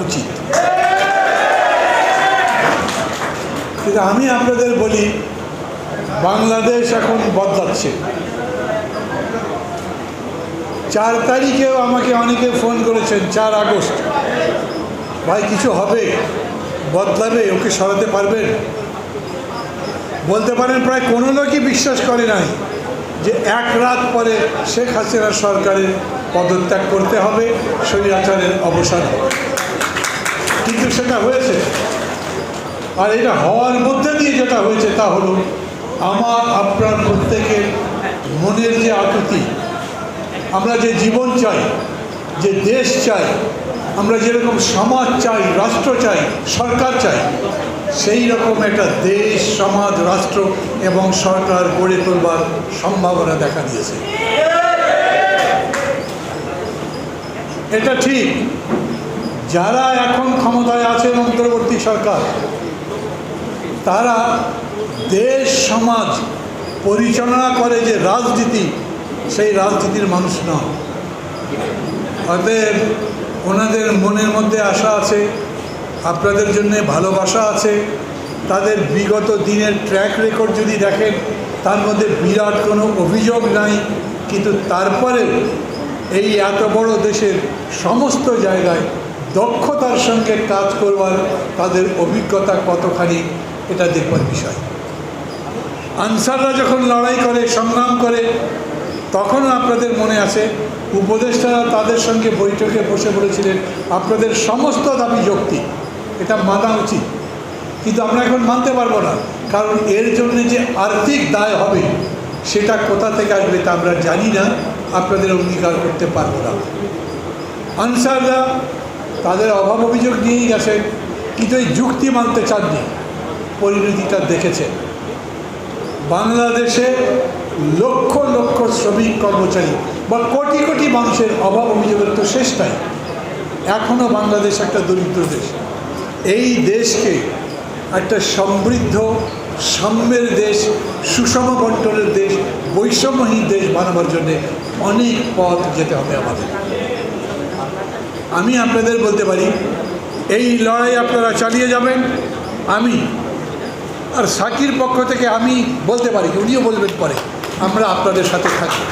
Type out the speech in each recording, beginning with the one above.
উচিত। কিন্তু আমি আপনাদের বলি, বাংলাদেশ এখন বদলাচ্ছে। চার তারিখেও আমাকে অনেকে ফোন করেছেন, চার আগস্ট। ভাই, কিছু হবে? বদলাবে? ওকে সরাতে পারবেন? বলতে পারেন, প্রায় কোনো লোকই বিশ্বাস করে নাই যে এক রাত পরে শেখ হাসিনা সরকারের পদত্যাগ করতে হবে স্বৈরাচারের অবসান হবে। কিন্তু সেটা হয়েছে। আর এটা হওয়ার মধ্যে দিয়ে যেটা হয়েছে তা হলো, আমার, আপনার প্রত্যেকের মনের যে আকুতি, আমরা যে জীবন চাই, যে দেশ চাই, আমরা যেরকম সমাজ চাই, রাষ্ট্র চাই, সরকার চাই, সেই রকম একটা দেশ, সমাজ, রাষ্ট্র এবং সরকার গড়ে তোলবার সম্ভাবনা দেখা দিয়েছে। এটা ঠিক যারা এখন ক্ষমতায় আছেন অন্তর্বর্তী সরকার, তারা দেশ, সমাজ পরিচালনা করে যে রাজনীতি, সেই রাজনীতির মানুষ নয় অতএব ওনাদের মনের মধ্যে আশা আছে, আপনাদের জন্য ভালোবাসা আছে, তাদের বিগত দিনের ট্র্যাক রেকর্ড যদি দেখেন, তার মধ্যে বিরাট কোনো অভিযোগ নাই, কিন্তু তারপরে এই এত বড় দেশের সমস্ত জায়গায় দক্ষতার সঙ্গে কাজ করবার তাদের অভিজ্ঞতা কতখানি, এটা দেখবার বিষয়। আনসাররা যখন লড়াই করে, সংগ্রাম করে তখন আপনাদের মনে আছে, উপদেষ্টারা তাদের সঙ্গে বৈঠকে বসে বলেছিলেন, আপনাদের সমস্ত দাবি যৌক্তিক, এটা মানা উচিত। কিন্তু আমরা এখন মানতে পারব না, কারণ এর জন্য যে আর্থিক দায় হবে, সেটা কোথা থেকে আসবে তা আমরা জানি না, আপনাদের অঙ্গীকার করতে পারব না। আনসাররা তাদের অভাব অভিযোগ নিয়েই গেছেন কিন্তু এই যুক্তি মানতে চাননি। পরিণতিটা দেখেছেন বাংলাদেশে লক্ষ লক্ষ শ্রমিক, কর্মচারী বা কোটি কোটি মানুষের অভাব অভিযোগের তো শেষ নাই। এখনও বাংলাদেশ একটা দরিদ্র দেশ। এই দেশকে একটা সমৃদ্ধ, সাম্যের দেশ, সুষম বন্টনের দেশ, বৈষম্যহীন দেশ বানাবার জন্যে অনেক পথ যেতে হবে আমাদের। আমি আপনাদের বলতে পারি, এই লড়াই আপনারা চালিয়ে যাবেন, আমি আর সাকির পক্ষ থেকে আমি বলতে পারি, উনিও বলবেন পরে, আমরা আপনাদের সাথে থাকি।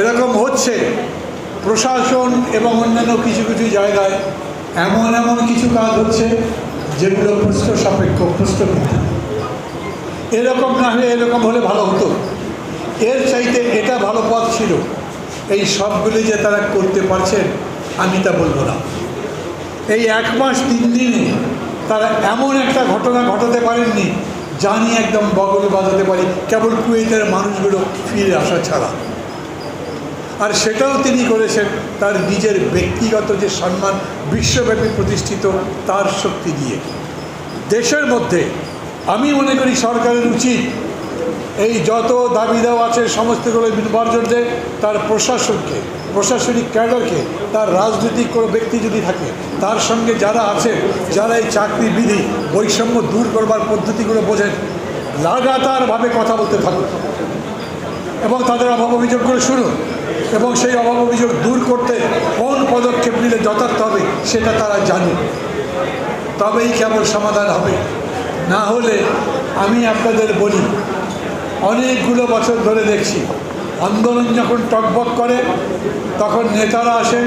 এরকম হচ্ছে, প্রশাসন এবং অন্যান্য কিছু কিছু জায়গায় এমন এমন কিছু কাজ হচ্ছে, যেগুলো প্রশ্ন সাপেক্ষ প্রশ্নবিদ্ধ এরকম না হলে এরকম হলে ভালো হতো। এর চাইতে এটা ভালো পথ ছিল। এই সবগুলি যে তারা করতে পারছেন, আমি তা বলব না। এই এক মাস, তিন দিনে তারা এমন একটা ঘটনা ঘটাতে পারেননি জানি একদম বগল বাজাতে পারি। কেবল কুয়েতের মানুষগুলো ফিরে আসা ছাড়া। আর সেটাও তিনি করেছেন, তার নিজের ব্যক্তিগত যে সম্মান বিশ্বব্যাপী প্রতিষ্ঠিত, তার শক্তি দিয়ে দেশের মধ্যে, আমি মনে করি সরকারের উচিত এই যত দাবি দেওয়া আছে সমস্তগুলো নির্বাচন দেয় তার প্রশাসনকে, প্রশাসনিক ক্যাডারকে, তার রাজনৈতিক কোনো ব্যক্তি যদি থাকে, তার সঙ্গে যারা আছে যারা এই চাকরি বিধি বৈষম্য দূর করবার পদ্ধতিগুলো বোঝেন, লাগাতারভাবে কথা বলতে থাকুন এবং তাদের অভাব অভিযোগগুলো শুনুন এবং সেই অভাব অভিযোগ দূর করতে কোন পদক্ষেপ নিলে যথার্থ হবে সেটা তারা জানুন তবেই কেবল সমাধান হবে। না হলে আমি আপনাদের বলি অনেকগুলো বছর ধরে দেখছি। আন্দোলন যখন টকবক করে, তখন নেতারা আসেন,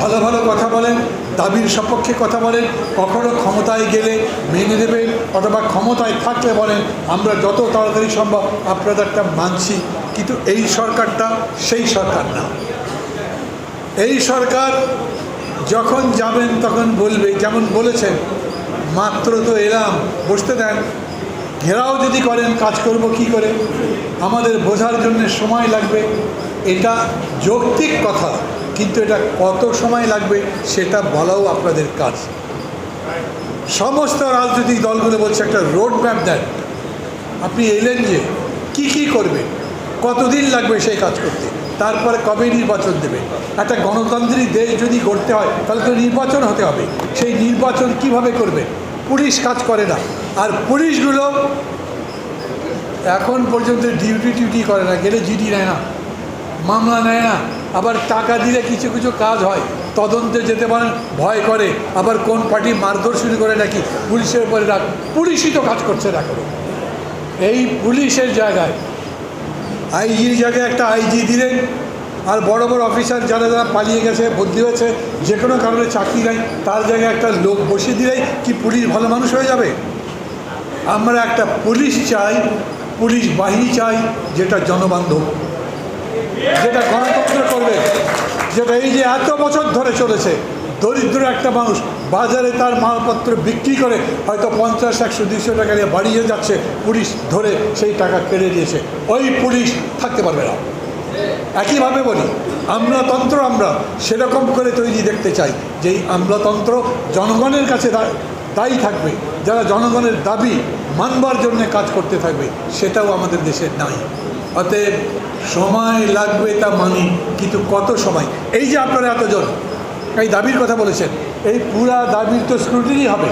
ভালো ভালো কথা বলেন, দাবির সপক্ষে কথা বলেন, কখনো ক্ষমতায় গেলে মেনে নেবেন অথবা ক্ষমতায় থাকলে বলেন, আমরা যত তাড়াতাড়ি সম্ভব আপনাদেরটা মানছি। কিন্তু এই সরকারটা সেই সরকার না। এই সরকার যখন যাবেন তখন বলবে, যেমন বলেছেন, মাত্র তো এলাম। বসতে দেন ঘেরাও যদি করেন, কাজ করব কি করে? আমাদের বোঝার জন্য সময় লাগবে। এটা যৌক্তিক কথা, কিন্তু এটা কত সময় লাগবে সেটা বলাও আপনাদের কাজ। সমস্ত রাজনৈতিক দলগুলো বলছে একটা রোড ম্যাপ দেন। আপনি এলেন যে কি কি করবেন কতদিন লাগবে সেই কাজ করতে? তারপরে কবে নির্বাচন দেবে? একটা গণতান্ত্রিক দেশ যদি গড়তে হয়, তাহলে তো নির্বাচন হতে হবে। সেই নির্বাচন কীভাবে করবে? পুলিশ কাজ করে না। আর পুলিশগুলো এখন পর্যন্ত ডিউটি টিউটি করে না, গেলে জিডি নেয় না, মামলা নেয় না, আবার টাকা দিলে কিছু কিছু কাজ হয়, তদন্তে যেতে পারেন, ভয় করে, আবার কোন পার্টি মারধর শুরু করে নাকি পুলিশের উপরে রাখ পুলিশই তো কাজ করছে না করে এই পুলিশের জায়গায়, আইজির জায়গায় একটা আইজি দিলেন আর বড় বড় অফিসার যারা যারা পালিয়ে গেছে বদলি হয়েছে, যে কোনো কারণে চাকরি নেই, তার জায়গায় একটা লোক বসিয়ে দিলেই কি পুলিশ ভালো মানুষ হয়ে যাবে? আমরা একটা পুলিশ চাই, পুলিশ বাহিনী চাই, যেটা জনবান্ধব, যেটা গণতন্ত্র করবে, যেটা এই যে এত বছর ধরে চলেছে, দরিদ্র একটা মানুষ বাজারে তার মালপত্র বিক্রি করে হয়তো পঞ্চাশ, একশো দুশো টাকা নিয়ে বাড়িয়ে যাচ্ছে, পুলিশ ধরে সেই টাকা কেড়ে দিয়েছে ওই পুলিশ থাকতে পারবে না। একইভাবে বলি, আমলাতন্ত্র আমরা সেরকম করে তৈরি দেখতে চাই যে এই আমলাতন্ত্র জনগণের কাছে দায়ী থাকবে, যারা জনগণের দাবি মানবার জন্য কাজ করতে থাকবে, সেটাও আমাদের দেশের নাই। অতএব সময় লাগবে তা মানি, কিন্তু কত সময়? এই যে আপনারা এতজন, এই দাবির কথা বলেছেন, এই পুরা দাবির তো স্ক্রুটিনি হবে।